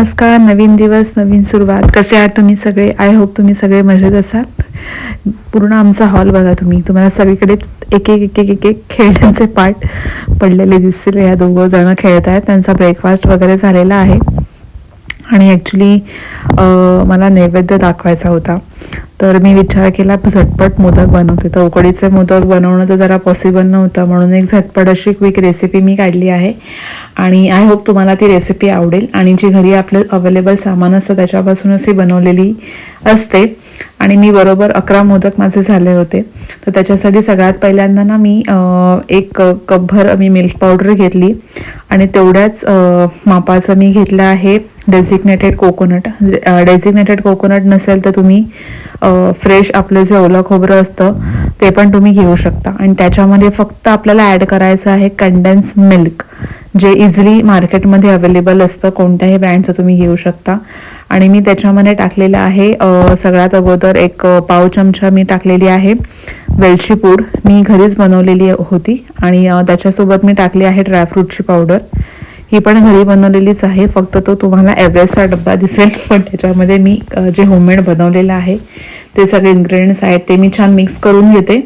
नमस्कार नवीन दिवस नवीन सुरुवात. कसे आहात तुम्ही सगळे? आय होप तुम्ही सगळे मजेत असाल. पूर्ण आमचा हॉल बघा तुम्ही. तुम्हाला सगळीकडे एक एक एक एक एक एक खेळण्यांचे पार्ट पडलेले दिसतील. या दोघं जण खेळत आहेत. त्यांचा ब्रेकफास्ट वगैरे झालेला आहे. आणि ॲक्च्युली मला नैवेद्य दाखवायचा होता. तर मी विचार केला झटपट मोदक बनवते. तर उकडीचे मोदक बनवणं तर जरा पॉसिबल नव्हतं. म्हणून एक झटपट अशी क्विक रेसिपी मी काढली आहे. आणि आय होप तुम्हाला ती रेसिपी आवडेल. आणि जी घरी आपलं अवेलेबल सामान असतं त्याच्यापासूनच ही बनवलेली असते. आणि मी बरोबर अकरा मोदक माझे झाले होते. तर त्याच्यासाठी सगळ्यात पहिल्यांदा ना मी एक कपभर मी मिल्क पावडर घेतली. आणि तेवढ्याच मापाचं मी घेतलं आहे डेझिग्नेटेड कोकोनट डेझिग्नेटेड कोकोनट नसेल तर तुम्ही फ्रेश आपलं जे ओलं खोबरं असतं ते पण तुम्ही घेऊ शकता. आणि त्याच्यामध्ये फक्त आपल्याला ॲड करायचं आहे कंडेन्स मिल्क जे इझिली मार्केटमध्ये अवेलेबल असतं. कोणत्याही ब्रँडचं तुम्ही घेऊ शकता. आणि मी त्याच्यामध्ये टाकलेलं आहे सगळ्यात अगोदर एक पाव चमचा मी टाकलेली आहे वेलची पूड. मी घरीच बनवलेली होती. आणि त्याच्यासोबत मी टाकली आहे ड्रायफ्रूटची पावडर ही पण घरी बनवलेलीच आहे. फक्त तो तुम्हाला एव्हरेस्टचा डब्बा दिसेल पण त्याच्यामध्ये मी जे होममेड बनवलेलं आहे ते सगळे इन्ग्रेडियंट्स आहेत ते मी छान मिक्स करून घेते.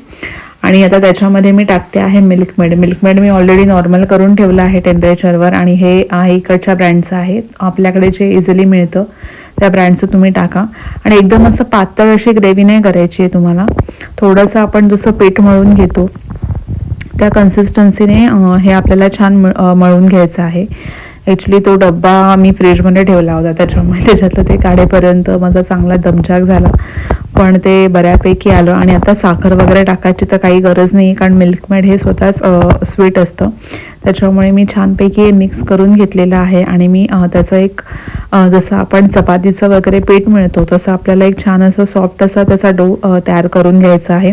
आणि आता त्याच्यामध्ये मी टाकते आहे मिल्क मेड मिल्क मेड मी ऑलरेडी नॉर्मल करून ठेवलं आहे टेम्परेचरवर आणि हे आहे इकडच्या ब्रँडचं आहे आपल्याकडे जे इझिली मिळतं त्या ब्रँडचं तुम्ही टाका. आणि एकदम असं पातळ अशी ग्रेव्ही नाही करायची आहे तुम्हाला. थोडंसं आपण जसं पीठ मळून घेतो त्या कन्सिस्टन्सीने हे आपल्याला छान मळून घ्यायचं आहे. ॲक्च्युली तो डब्बा मी फ्रीजमध्ये ठेवला होता. त्याच्यामुळे त्याच्यातलं ते काढेपर्यंत माझा चांगला दमछाक झाला. पण ते बऱ्यापैकी आलं आणि आता साखर वगैरे टाकायची तर काही गरज नाही कारण मिल्कमेड हे स्वतःच स्वीट असतं. त्याच्यामुळे मी छानपैकी हे मिक्स करून घेतलेलं आहे आणि मी त्याचं एक जसं आपण चपातीचं वगैरे पीठ मिळतो तसं आपल्याला एक छान असं सॉफ्ट असा त्याचा डो तयार करून घ्यायचा आहे.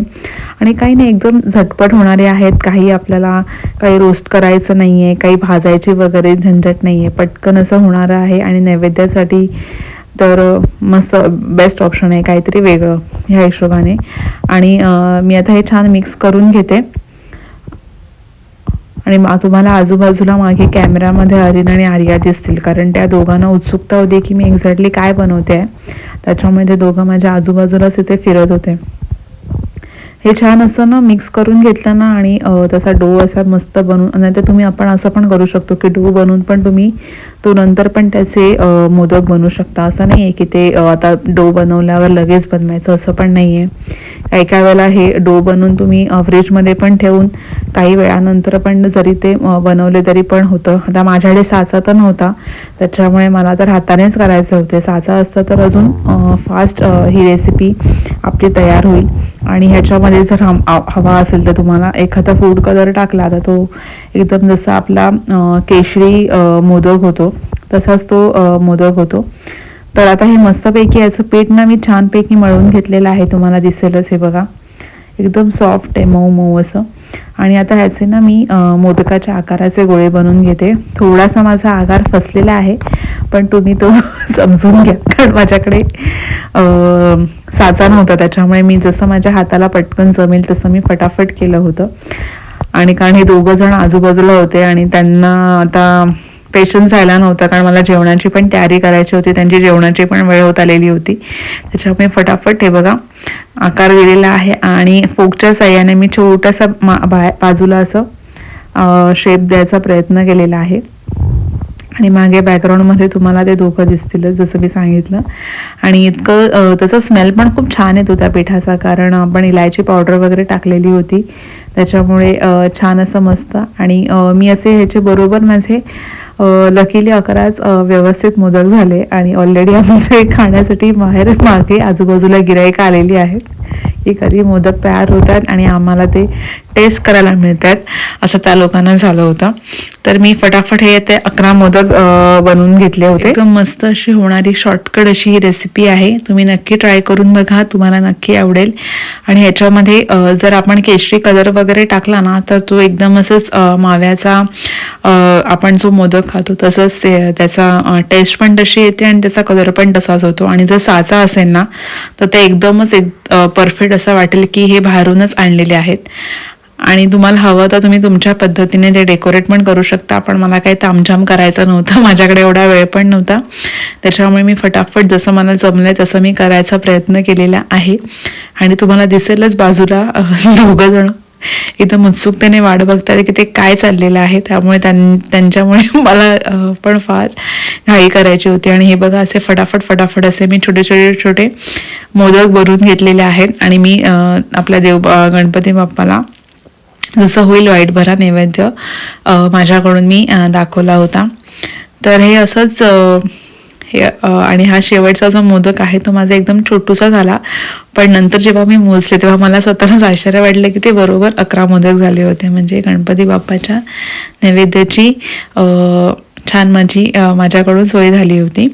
आणि काही नाही एकदम झटपट होणारे आहेत. काही आपल्याला काही रोस्ट करायचं नाही आहे काही भाजायची वगैरे झंझट नाही आहे पटकन असं होणारं आहे आणि नैवेद्यासाठी तर मस्त बेस्ट ऑप्शन आहे काहीतरी वेगळं ह्या हिशोबाने. आणि मी आता हे छान मिक्स करून घेते. आणि तुम्हाला आजूबाजूला मागे कॅमेरामध्ये अरिन आणि आर्या दिसतील कारण त्या दोघांना उत्सुकता होती की मी एक्झॅक्टली काय बनवते. आहे त्याच्यामुळे ते दोघं माझ्या आजूबाजूलाच इथे फिरत होते. हे छान असं ना मिक्स करून घेतलं ना आणि तसा त्याचा डो असा मस्त बनवून नाही तर तुम्ही आपण असं पण करू शकतो की डो बनवून पण तुम्ही तो नंतर पण त्याचे मोदक बनवू शकता. असं नाही आहे की ते आता डो बनवल्यावर लगेच बनवायचं असं पण नाही आहे काही काही वेळेला हे डो बनवून तुम्ही फ्रीजमध्ये पण ठेवून काही वेळानंतर पण जरी ते बनवले तरी पण होतं. आता माझ्याकडे साचा तर नव्हता. त्याच्यामुळे मला तर हातानेच करायचे होते. साचा असतं तर अजून फास्ट ही रेसिपी आपली तयार होईल. आणि ह्याच्यामध्ये जर हम- हवा असेल तर तुम्हाला एखादा फूड कलर टाकला तर तो एकदम जसा आपला केशरी मोदक होतो तसाच तो मोदक होतो. तर आता हे मस्तपैकी याचं पीठ ना मी छानपैकी मळून घेतलेलं आहे तुम्हाला दिसेलच हे बघा. एकदम सॉफ्ट आहे मऊ मऊ असं. आणि आता ह्याचे ना मी मोदकाच्या आकाराचे गोळे बनवून घेते. थोडासा माझा आकार फसलेला आहे पण तुम्ही तो समजून घ्या. कारण माझ्याकडे साचा नव्हता त्याच्यामुळे मी जसं माझ्या हाताला पटकन जमेल तसं मी फटाफट केलं होतं. आणि कारण हे दोघं जण आजूबाजूला होते आणि त्यांना आता पेशन्स झाला नव्हता कारण मला जेवणाची पण तयारी करायची होती. त्यांची जेवणाची पण वेळ होत आलेली होती. त्याच्यामुळे फटाफट हे बघा आकार दिलेला आहे आणि फोकच्या साह्याने मी छोटासा मा बा बाजूला असं शेप द्यायचा प्रयत्न केलेला आहे. आणि मागे बॅकग्राऊंडमध्ये तुम्हाला ते धोकं दिसतीलच जसं मी सांगितलं. आणि इतकं त्याचा स्मेल पण खूप छान येतो त्या पिठाचा कारण आपण इलायची पावडर वगैरे टाकलेली होती. त्याच्यामुळे छान असं मस्त. आणि मी असे ह्याचे बरोबर माझे लकीली अकराच व्यवस्थित मोदक झाले आणि ऑलरेडी आमचे खाण्यासाठी बाहेर मागे आजूबाजूला गिराईक आलेली आहेत की कधी मोदक तयार होतात आणि आम्हाला ते टेस्ट करायला मिळतात असं त्या लोकांना झालं होतं. तर मी फटाफट हे ते अकरा मोदक बनवून घेतले होते. एकदम मस्त अशी होणारी शॉर्टकट अशी ही रेसिपी आहे. तुम्ही नक्की ट्राय करून बघा तुम्हाला नक्की आवडेल. आणि ह्याच्यामध्ये जर आपण केशरी कलर वगैरे टाकला ना तर तो एकदम असंच माव्याचा आपण जो मोदक खातो तसंच ते त्याचा टेस्ट पण तशी येते आणि त्याचा कलर पण तसाच होतो. आणि जर साचा असेल ना तर ते एकदमच एक परफेक्ट असं वाटेल की हे बाहेरूनच आणलेले आहेत. आणि तुम्हाला हवं तर तुम्ही तुमच्या पद्धतीने ते डेकोरेट पण करू शकता. पण मला काही तामझाम करायचं नव्हतं. माझ्याकडे एवढा वेळ पण नव्हता. त्याच्यामुळे मी फटाफट जसं मला जमलंय तसं मी करायचा प्रयत्न केलेला आहे. आणि तुम्हाला दिसेलच बाजूला दोघं जण इथं उत्सुकतेने वाट बघतात की ते काय चाललेलं आहे. त्यामुळे त्यां त्यांच्यामुळे मला पण फार घाई करायची होती. आणि हे बघा असे फटाफट फटाफट असे मी छोटे छोटे छोटे मोदक भरून घेतलेले आहेत. आणि मी आपल्या देव गणपती बाप्पाला जसं होईल वाईट भरा नैवेद्य माझ्याकडून मी दाखवला होता. तर हे असंच हे आणि हा शेवटचा जो मोदक आहे तो माझा एकदम छोटूसा झाला. पण नंतर जेव्हा मी मोजले तेव्हा मला स्वतःलाच आश्चर्य वाटलं की ते बरोबर अकरा मोदक झाले होते. म्हणजे गणपती बाप्पाच्या नैवेद्याची छान माझी माझ्याकडून सोय झाली होती.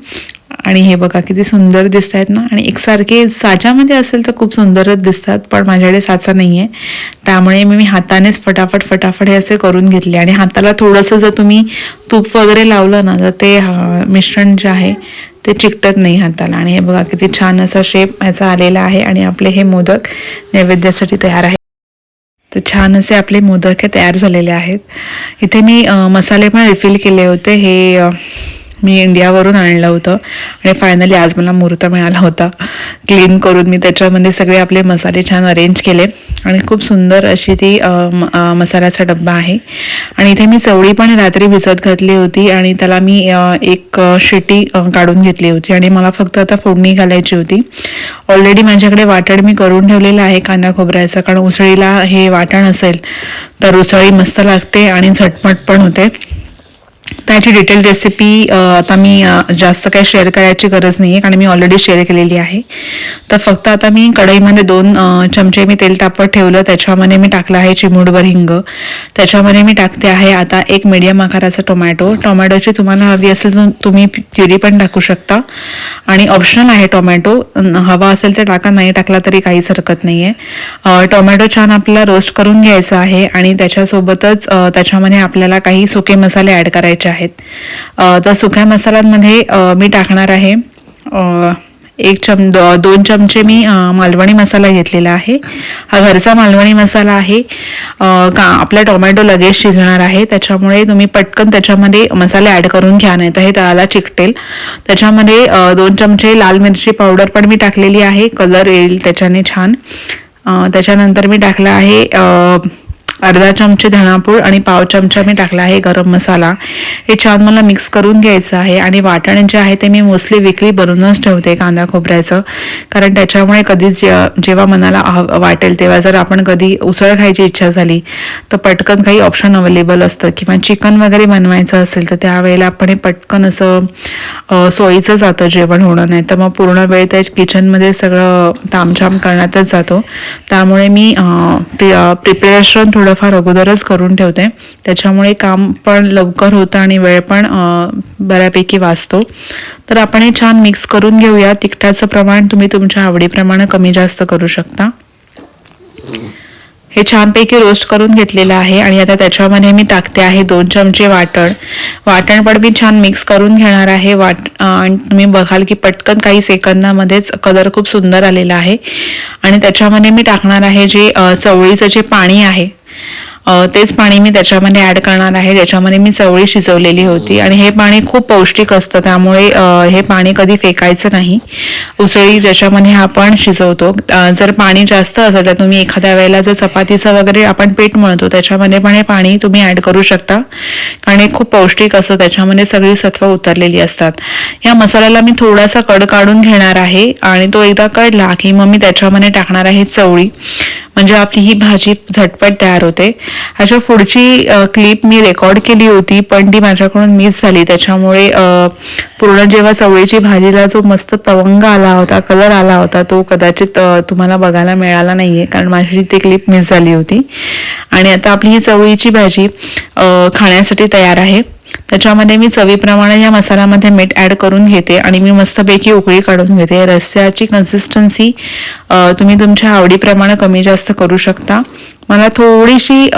आणि हे बघा किती सुंदर दिसत आहेत ना. आणि एकसारखे साच्यामध्ये असेल तर खूप सुंदरच दिसतात पण माझ्याकडे साचा नाही आहे त्यामुळे मी मी हातानेच फटाफट फटाफट हे असे करून घेतले. आणि हाताला थोडंसं जर तुम्ही तूप वगैरे लावलं ना तर ते मिश्रण जे आहे ते चिकटत नाही हाताला. आणि हे बघा किती छान असा शेप याचा आलेला आहे. आणि आपले हे मोदक नैवेद्यासाठी तयार आहे. तर छान असे आपले मोदक हे तयार झालेले आहेत. इथे मी मसाले पण रिफिल केले होते. हे मी इंडियावरून आणलं होतं. आणि फायनली आज मला मुहूर्त मिळाला होता. क्लीन करून मी त्याच्यामध्ये सगळे आपले मसाले छान अरेंज केले. आणि खूप सुंदर अशी ती मसाल्याचा डब्बा आहे. आणि इथे मी चवळी पण रात्री भिजत घातली होती आणि त्याला मी एक शिटी काढून घेतली होती. आणि मला फक्त आता फोडणी घालायची होती. ऑलरेडी माझ्याकडे वाटण मी करून ठेवलेलं आहे कांदा खोबऱ्याचं. कारण उसळीला हे वाटण असेल तर उसळी मस्त लागते आणि झटपट पण होते. त्याची डिटेल रेसिपी आता मी जास्त काही शेअर करायची गरज नाही आहे कारण मी ऑलरेडी शेअर केलेली आहे. तर फक्त आता मी कढईमध्ये दोन चमचे मी तेल तापत ठेवलं त्याच्यामध्ये मी टाकलं आहे चिमूडभर हिंग. त्याच्यामध्ये मी टाकते आहे आता एक मीडियम आकाराचा टोमॅटो टोमॅटोची तुम्हाला हवी असेल तर तुम्ही प्युरी पण टाकू शकता. आणि ऑप्शनल आहे टोमॅटो हवा असेल तर टाका नाही टाकला तरी काहीच हरकत नाही आहे टोमॅटो छान आपल्याला रोस्ट करून घ्यायचा आहे आणि त्याच्यासोबतच त्याच्यामध्ये आपल्याला काही सुके मसाले ॲड करायचे आहेत. तर सुक्या मसाल्यांमध्ये मी टाकणार आहे एक चम दो- दोन चमचे मी मालवणी मसाला घेतलेला आहे. हा घरचा मालवणी मसाला आहे. का आपला टोमॅटो लगेच शिजणार आहे. त्याच्यामुळे तुम्ही पटकन त्याच्यामध्ये मसाले ॲड करून घ्या नाही तर हे तळाला चिकटेल. त्याच्यामध्ये दोन चमचे लाल मिरची पावडर पण मी टाकलेली आहे. कलर येईल त्याच्याने छान. त्याच्यानंतर मी टाकला आहे अर्धा चमचे धणापूड आणि पाव चमचा मी टाकला आहे गरम मसाला. हे छान मला मिक्स करून घ्यायचं आहे आणि वाटण जे आहे ते मी मोस्टली विकली बनवूनच ठेवते कांदा खोबऱ्याचं. कारण त्याच्यामुळे कधीच जे- जेव्हा मनाला वाटेल तेव्हा जर आपण कधी उसळ खायची इच्छा झाली तर पटकन काही ऑप्शन अवेलेबल असतं. किंवा चिकन वगैरे बनवायचं असेल तर त्यावेळेला आपण हे पटकन असं सोयीचं जातं जेवण होणं. नाही तर मग पूर्ण वेळ त्या किचनमध्ये सगळं तामझाम करण्यातच जातो. त्यामुळे मी प्रिपरेशन थोडं थोडंफार अगोदरच करून ठेवते. त्याच्यामुळे काम पण लवकर होतं आणि वेळ पण बऱ्यापैकी वाचतो. तर आपण हे छान मिक्स करून घेऊया. तिखटाचं प्रमाण तुम्ही तुमच्या आवडीप्रमाणे कमी जास्त करू शकता. हे छानपैकी रोस्ट करून घेतलेलं आहे आणि आता त्याच्यामध्ये मी टाकते आहे दोन चमचे वाटण. वाटण पण मी छान मिक्स करून घेणार आहे. वाट आणि तुम्ही बघाल की पटकन काही सेकंदामध्येच कलर खूप सुंदर आलेला आहे. आणि त्याच्यामध्ये मी टाकणार आहे जे चवळीचं जे पाणी आहे तेच पाणी मी त्याच्यामध्ये ऍड करणार आहे. ज्याच्यामध्ये मी चवळी शिजवलेली होती. आणि हे पाणी खूप पौष्टिक असतं. त्यामुळे हे पाणी कधी फेकायचं नाही. उसळी ज्याच्यामध्ये आपण शिजवतो. जर पाणी जास्त असेल तर तुम्ही एखाद्या वेळेला जर चपातीचं वगैरे आपण पीठ मळतो त्याच्यामध्ये पण हे पाणी तुम्ही ऍड करू शकता. कारण हे खूप पौष्टिक असतं. त्याच्यामध्ये सगळी सत्व उतरलेली असतात. या मसाल्याला मी थोडासा कड काढून घेणार आहे. आणि तो एकदा कळला की मग मी त्याच्यामध्ये टाकणार आहे चवळी. म्हणजे आपली ही भाजी झटपट तयार होते. अशा पुढची क्लिप मी रेकॉर्ड केली होती पण ती माझ्याकडून मिस झाली. त्याच्यामुळे पूर्ण जेव्हा चवळीची भाजीला जो मस्त तवंग आला होता कलर आला होता तो कदाचित तुम्हाला बघायला मिळाला नाहीये कारण माझी ती क्लिप मिस झाली होती. आणि आता आपली ही चवळीची भाजी खाण्यासाठी तयार आहे. त्याच्यामध्ये मी चवीप्रमाणे या मसाल्यामध्ये मीठ ॲड करून घेते आणि मी मस्तपैकी उकळी काढून घेते. रस्स्याची कन्सिस्टन्सी तुम्ही तुमच्या आवडीप्रमाणे कमी जास्त करू शकता. मला थोडीशी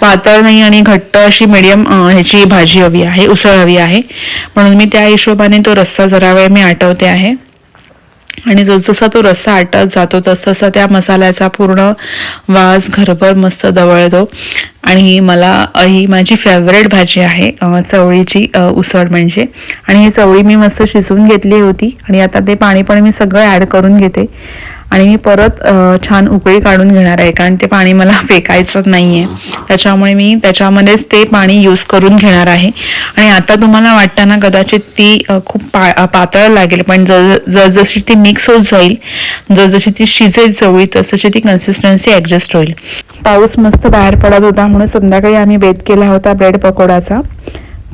पातळ नाही आणि घट्ट अशी मिडियम ह्याची भाजी हवी आहे उसळ हवी आहे. म्हणून मी त्या हिशोबाने तो रस्सा जरा वेळ मी आटवते आहे. आणि जसजसा तो रस्सा आटत जातो तसतसा त्या मसाल्याचा पूर्ण वास घरभर मस्त दवळतो. आणि मला ही माझी फेवरेट भाजी आहे चवळीची उसळ म्हणजे. आणि ही चवळी मी मस्त शिजवून घेतली होती. आणि आता ते पाणी पण मी सगळं ॲड करून घेते. आणि मी परत छान उकळी काढून घेणार आहे कारण ते पाणी मला फेकायचं नाही आहे त्याच्यामुळे मी त्याच्यामध्येच ते पाणी यूज करून घेणार आहे. आणि आता तुम्हाला वाटताना कदाचित ती खूप पा पातळ लागेल पण जर जसजशी ती मिक्स होत जाईल जसजशी ती शिजेल चवळी तसशी ती कन्सिस्टन्सी ॲडजस्ट होईल. पाऊस मस्त बाहेर पडत होता म्हणून संध्याकाळी आम्ही बेत केला होता ब्रेड पकोडाचा.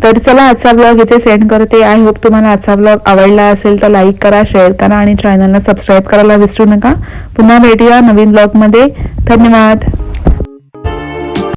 तर चला आजचा ब्लॉग इथे सेंड करते. आय होप तुम्हाला आजचा ब्लॉग आवडला असेल तर लाईक करा शेअर करा आणि चॅनलला सबस्क्राईब करायला विसरू नका. पुन्हा भेटूया नवीन ब्लॉगमध्ये धन्यवाद.